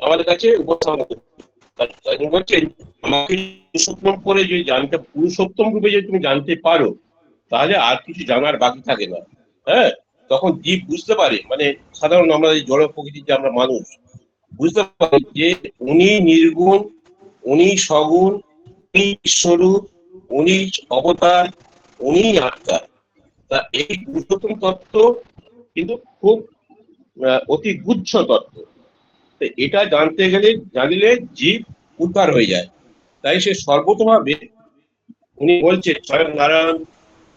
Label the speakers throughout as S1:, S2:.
S1: আমাদের কাছে উপস্থাপন বলছেন আমাকে পুরুষোত্তম করে যদি জানতে, পুরুষোত্তম রূপে যদি তুমি জানতে পারো, তাহলে আর কিছু জানার বাকি থাকে না। হ্যাঁ? তখন জীব বুঝতে পারে মানে সাধারণ আমরা এই জড় প্রকৃতির যে আমরা মানুষ, বুঝতে পারি যে উনি নির্গুণ, উনি সগুণ, উনি স্বরূপ উনি অবতার, উনি আত্মা। তা এই পুরুষোত্তম তত্ত্ব কিন্তু খুব অতি গুচ্ছ তত্ত্ব। এটা জানতে গেলে জানিলে জীব উদ্ধার হয়ে যায়। তাই সে সর্বতভাবে উনি বলছেন, স্বয়ং নারায়ণ,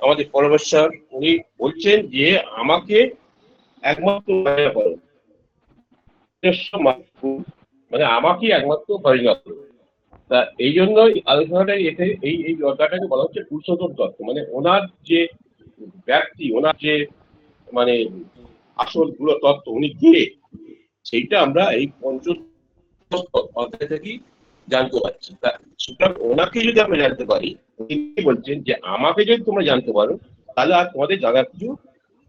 S1: আমাদের পরমেশ্বর, উনি বলছেন যে আমাকে একমাত্র করো। মানে আমাকে একমাত্র ভজনা করো। তা এই জন্য এই আলোচনাটা এতে, এই এই অধ্যায়টাকে বলা হচ্ছে পুরুষোত্তম তত্ত্ব। মানে ওনার যে ব্যক্তি, ওনার যে মানে আসলগুলো তত্ত্ব, উনি কে? সেইটা আমরা এই পঞ্চ অধ্যায় থেকেই জানতে পারছি। সুতরাং ওনাকে যদি আমরা জানতে পারি কি বলছেন যে আমাকে যদি তোমরা জানতে পারো, তাহলে আর তোমাদের জানার কিছু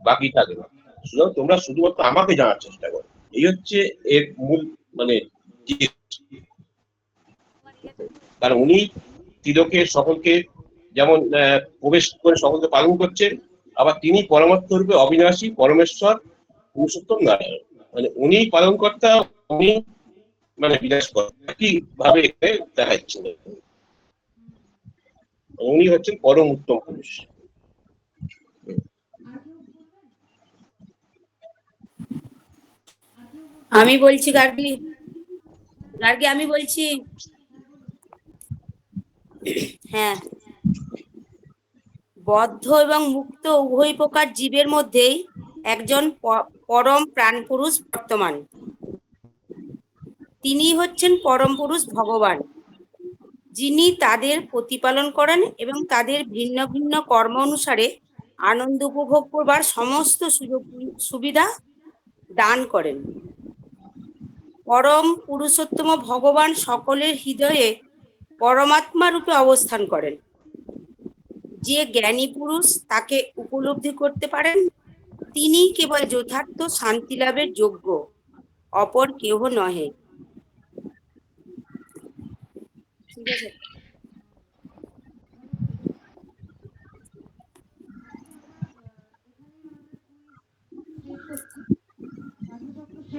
S1: বাকি থাকে না। সুতরাং তোমরা শুধুমাত্র আমাকে জানার চেষ্টা করো। এই হচ্ছে এর মূল মানে কারণ উনি তিলকের সকলকে যেমন প্রবেশ করে সকলকে পালন করছেন, আবার তিনি পরমাত্ম রূপে অবিনাশী পরমেশ্বর পুরুষোত্তম নারায়ণ। মানে উনি পালন কর্তা উনি মানে বিনাশ করেন একই ভাবে এখানে দেখা উনি হচ্ছেন পরম উত্তম পুরুষ।
S2: আমি বলছি, গার্গি। গার্গি, আমি বলছি। হ্যাঁ। বদ্ধ এবং মুক্ত উভয় প্রকার জীবের মধ্যেই একজন পরম প্রাণ পুরুষ বর্তমান। তিনি হচ্ছেন পরম পুরুষ ভগবান। যিনি তাদের প্রতিপালন করেন এবং তাদের ভিন্ন ভিন্ন কর্ম অনুসারে আনন্দ উপভোগ করবার সমস্ত সুযোগ, সুবিধা দান করেন। পরম পুরুষোত্তম ভগবান সকলের হৃদয়ে পরমাত্মা রূপে অবস্থান করেন। যে জ্ঞানী পুরুষ তাকে উপলব্ধি করতে পারেন তিনি কেবল যথার্থ শান্তি লাভের যোগ্য অপর কেহ নহে ঠিক আছে
S3: রামকৃষ্ণ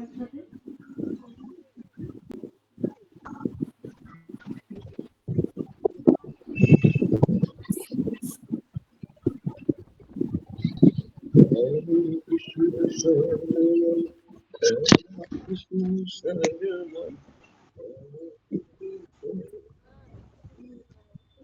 S3: একসাথে গাইবো। যারা অনলাইনে আছেন তারাও করুন আর অফলাইনে এখানে যারা আছেন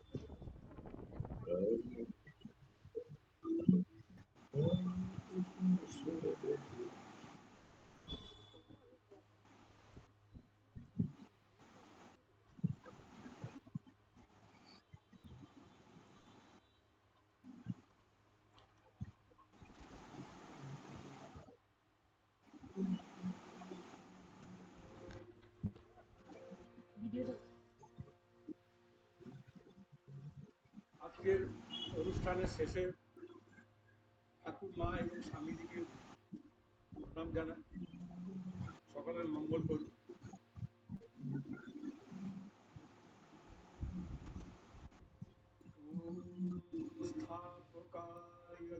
S3: তারাও একসাথে
S4: আজকের অনুষ্ঠানের শেষে ঠাকুর মা এবং স্বামীজিকে প্রণাম মঙ্গল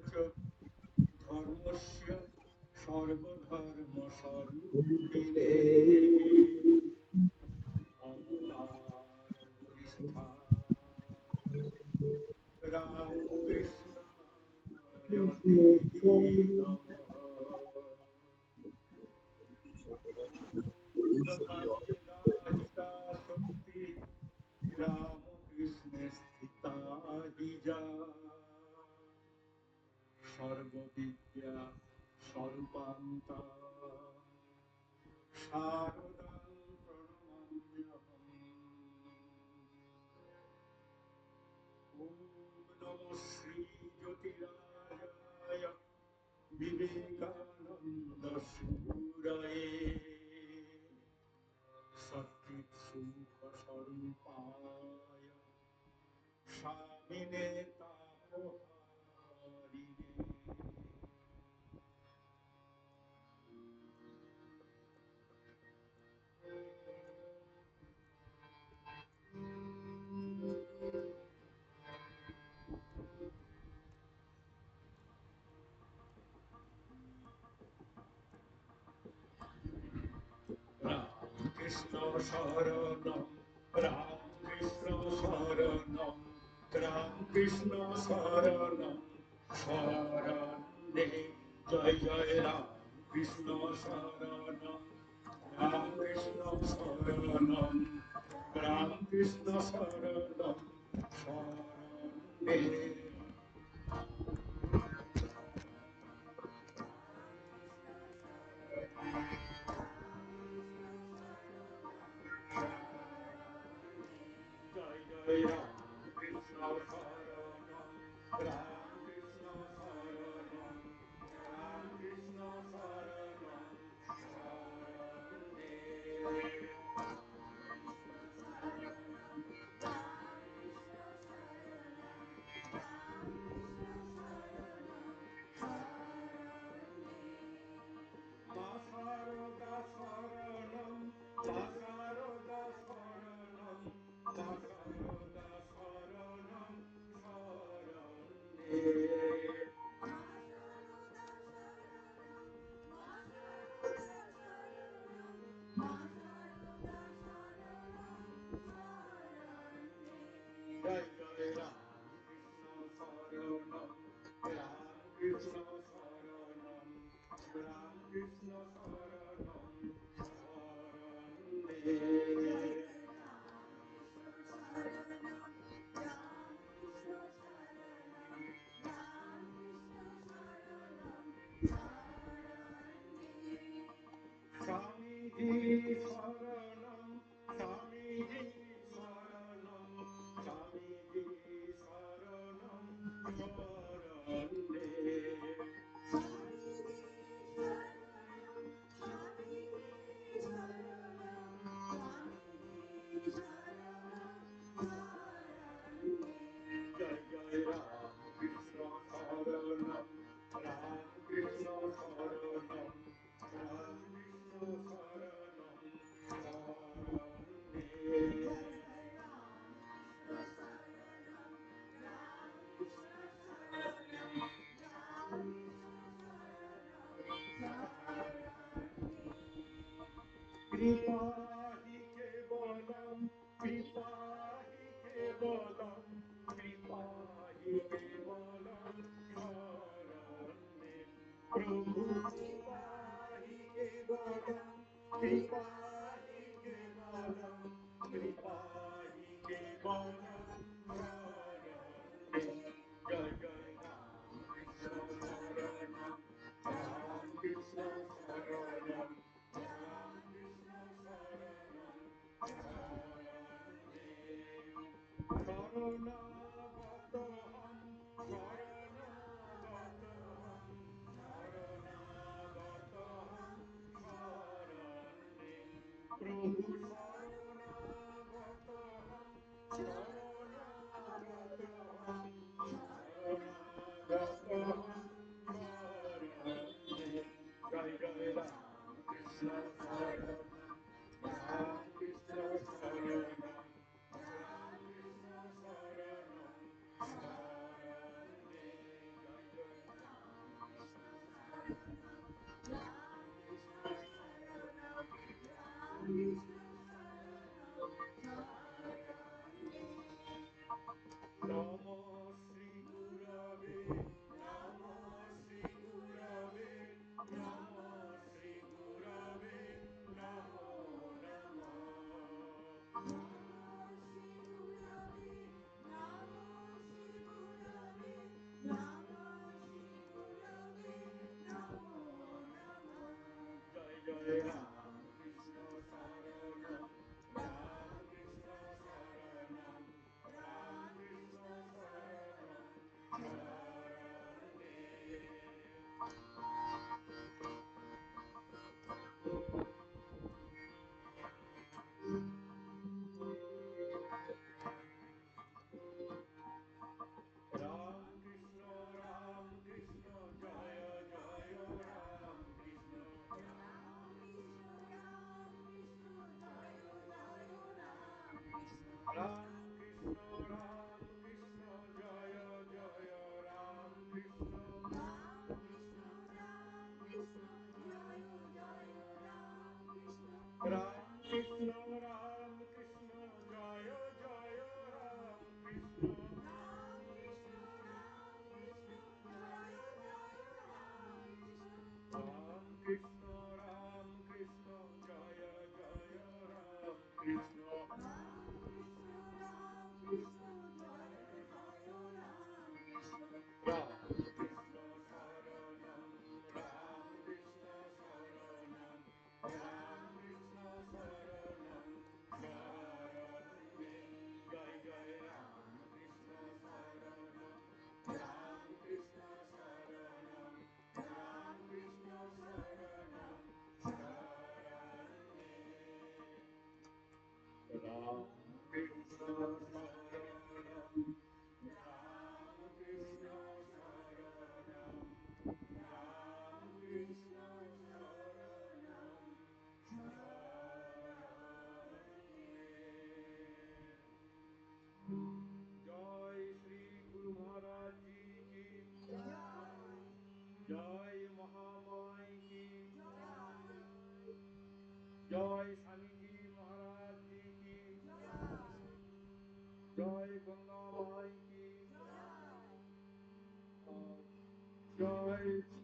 S4: চ ধর্মস্য সর্বধর্ম স্বরূপিণে সর্ববিদ্যা স্বরূপান্তা শারদাং প্রণমাম্যহম ওম নমঃ Shri জ্যোতিরাজায় Vivekananda সুরায়ে Krishna Sharanam Rama Krishna Sarana Sarane Jai Jai Ram Krishna Sarana Ram Krishna Sarana Ram Krishna Sarana Krishna people. Oh. Thank you. Joy, Mahamai, Joy, Joy, Joy, Joy,
S3: Joy, Joy, Joy, Joy, Joy, Joy, Joy, Joy, Joy, Joy, Joy, Joy, Joy, Joy, Jai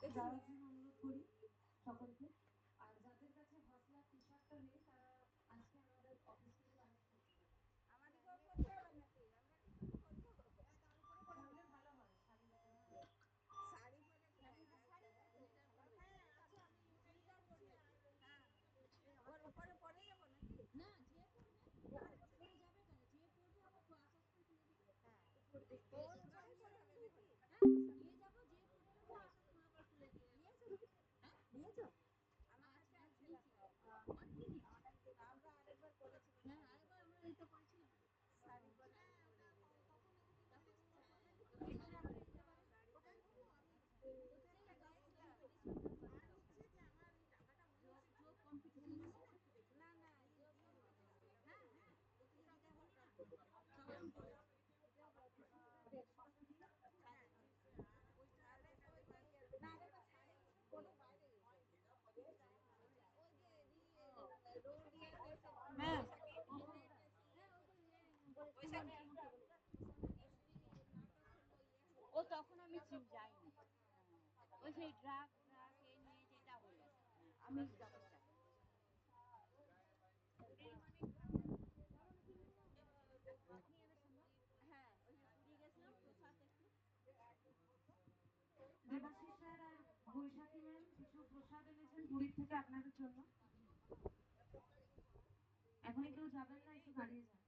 S3: জন্য অনুরোধ করি সকলকে। আর যাদের কাছে হসলা টি শার্টটা নেই তারা আজকে আমাদের অফিস থেকে কালেক্ট করতে পারে। তাহলে ভালো হয় শাড়ি পরে।
S5: ও তখন আমি যাইনি। ওই সেই ড্রাগ ড্রাগ এই নিয়ে যেটা হলো আমি হ্যাঁ একটু
S3: পুরীর থেকে আপনাদের জন্য। এখনই কেউ যাবেন না, একটু দাঁড়িয়ে যান।